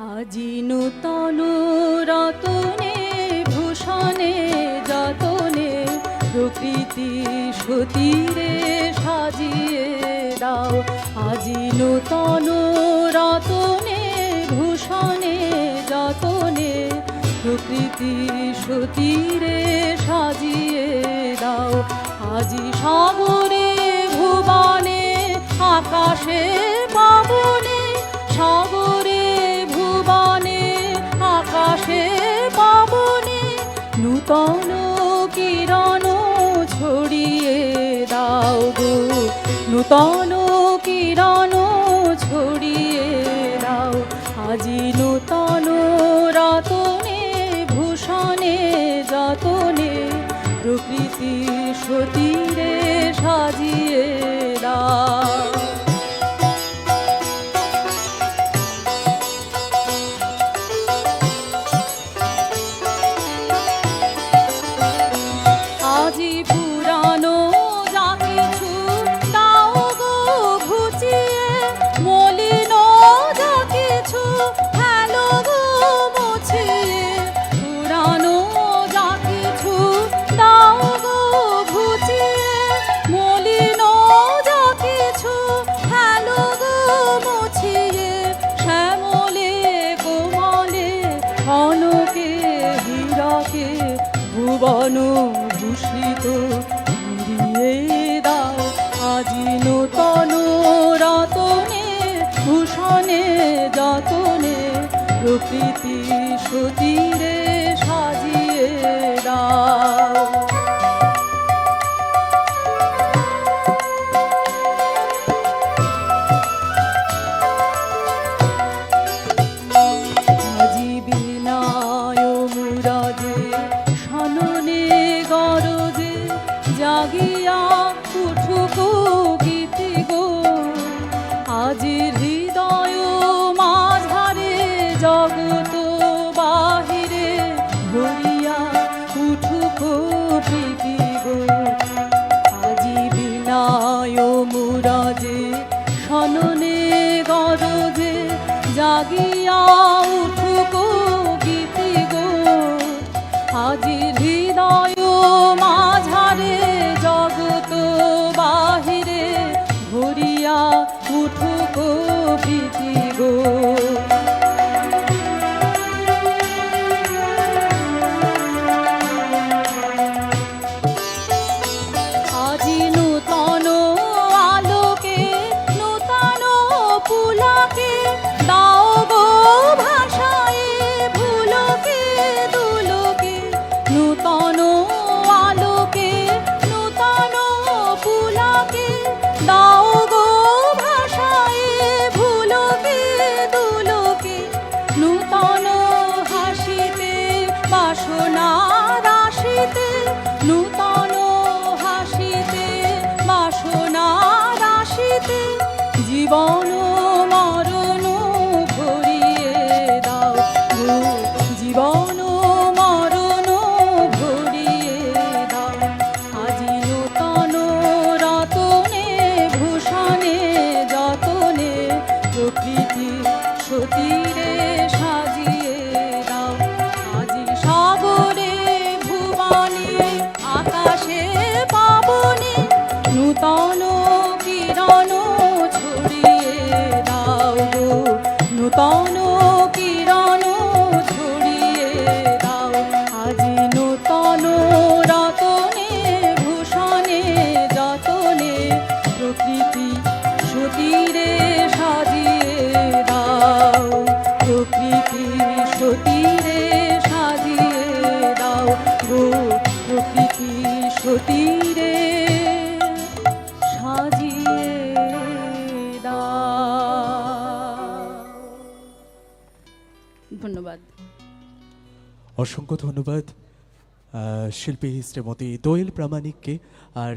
আজি নূতন রতনে, ভূষণে যতনে, প্রকৃতি সতীরে সাজিয়ে দাও। আজি নূতন রতনে, ভূষণে যতনে, প্রকৃতি সতীরে সাজিয়ে দাও। আজি সাগরে, ভুবনে, আকাশে কোন কিরণ ছড়িয়ে দাও গো। নূতন কিরণ ছড়িয়ে দাও। আজি নূতন রতনে, ভূষণে যতনে, প্রকৃতি সতীরে সাজিয়ে দূষিত দিয়ে দাও আজি নূতন রতনে ভূষণে যতনে প্রকৃতি সতীরে সাজিয়ে দাও। i'll be lagia তীরে সাজিয়ে ধন্যবাদ। অসংখ্য ধন্যবাদ শিল্পী শ্রীমতী দোয়েল প্রামাণিককে আর